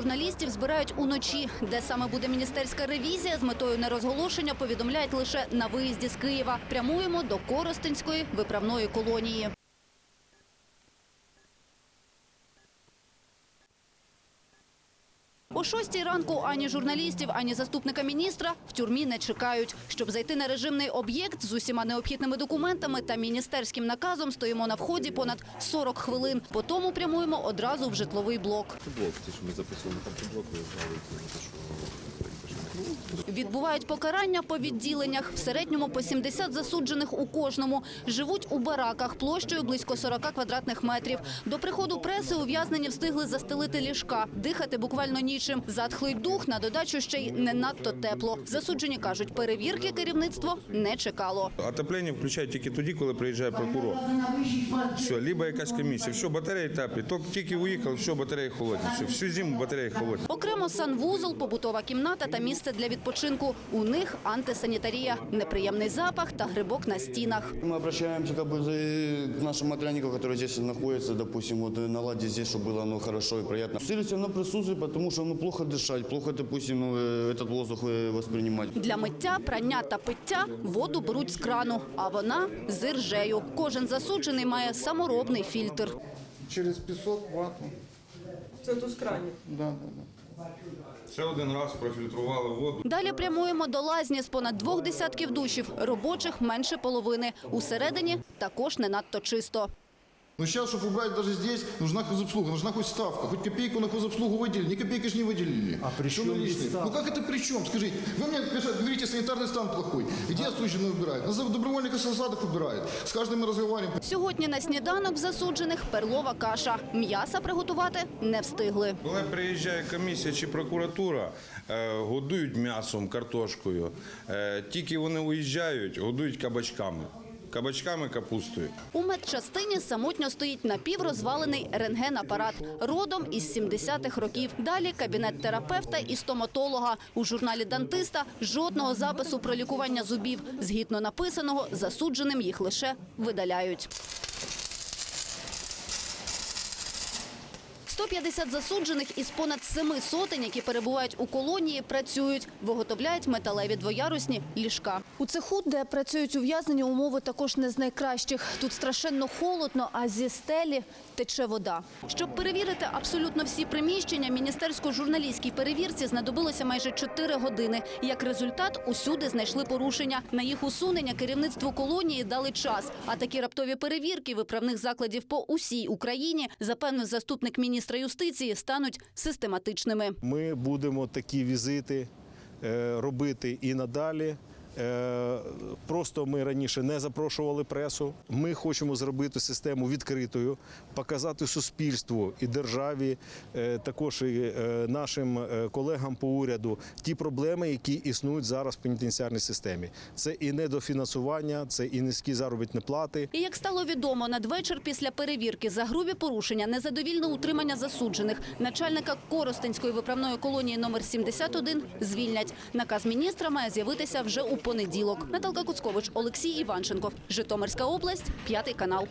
журналістів збирають уночі. Де саме буде міністерська ревізія з метою нерозголошення, повідомляють лише на виїзді з Києва. Прямуємо до Коростенської виправної колонії. О шостій ранку ані журналістів, ані заступника міністра в тюрмі не чекають. Щоб зайти на режимний об'єкт з усіма необхідними документами та міністерським наказом, стоїмо на вході понад 40 хвилин. Потім прямуємо одразу в житловий блок. блок, що ми записували там Відбувають покарання по відділеннях. В середньому по 70 засуджених у кожному. Живуть у бараках площею близько 40 квадратних метрів. До приходу преси ув'язнені встигли застелити ліжка. Дихати буквально нічим. Затхлий дух на додачу ще й не надто тепло. Засуджені кажуть, перевірки керівництво не чекало. Отоплення включають тільки тоді, коли приїжджає прокурор. Все, либо якась комісія. Все, батареї теплі. Тільки- Тільки уїхали, все, батареї холодні. Все, всю зиму батареї холодні. Окремо санвузол, побутова кімната та місце для відпочинку. У них антисанітарія, неприємний запах та грибок на стінах. Мы обращаемся как бы за- к нашим охранникам, которые здесь находятся, допустим, вот э, наладить здесь, чтобы было ну, хорошо и приятно. Сильно на присутствие, потому что ну, плохо дышать, плохо, допустим, ну, э, этот воздух э, воспринимать. Для миття, прання та пиття воду беруть з крану, а вона з іржею. Кожен засуджений має саморобний фільтр. через пісок, вату. Це тут з кранів. Да, да, да. Ще один раз профільтрували воду. Далі прямуємо до лазні з понад двох десятків душів. Робочих менше половини. Усередині також не надто чисто. Но сейчас, чтобы убрать даже здесь, нужна хозобслуга, нужна хоть ставка. Хоть копейку на хозобслугу выделили, ни копейки ж не выделили. А при чем Ну как это при чем? Скажите, вы мне пишете, говорите, санитарный стан плохой. Где осужденные убирают? На добровольных осадах убирают. С каждым мы разговариваем. Сьогодні на сніданок в засуджених перлова каша. М'яса приготувати не встигли. Коли приїжджає комісія чи прокуратура, е, годують м'ясом, картошкою. Е, Тільки вони уїжджають, годують кабачками. Кабачками, капустою. У медчастині самотньо стоїть напіврозвалений рентген-апарат родом із 70-х років. Далі кабінет терапевта і стоматолога. У журналі дантиста жодного запису про лікування зубів. Згідно написаного, засудженим їх лише видаляють. 150 засуджених із понад семи сотень, які перебувають у колонії, працюють, виготовляють металеві двоярусні ліжка. У цеху, де працюють ув'язнені, умови також не з найкращих. Тут страшенно холодно, а зі стелі тече вода. Щоб перевірити абсолютно всі приміщення, міністерсько-журналістській перевірці знадобилося майже 4 години. Як результат, усюди знайшли порушення. На їх усунення керівництву колонії дали час. А такі раптові перевірки виправних закладів по усій Україні, запевнив заступник міністра юстиції, стануть систематичними. Ми будемо такі візити е, робити і надалі. Е, Просто ми раніше не запрошували пресу. Ми хочемо зробити систему відкритою, показати суспільству і державі, е, також і е, нашим колегам по уряду ті проблеми, які існують зараз в пенітенціарній системі. Це і недофінансування, це і низькі заробітні плати. І як стало відомо, надвечір після перевірки за грубі порушення, незадовільне утримання засуджених, начальника Коростенської виправної колонії номер 71 звільнять. Наказ міністра має з'явитися вже у понеділок. Наталка Куцкович, Олексій Іванченков, Житомирська область, п'ятий канал.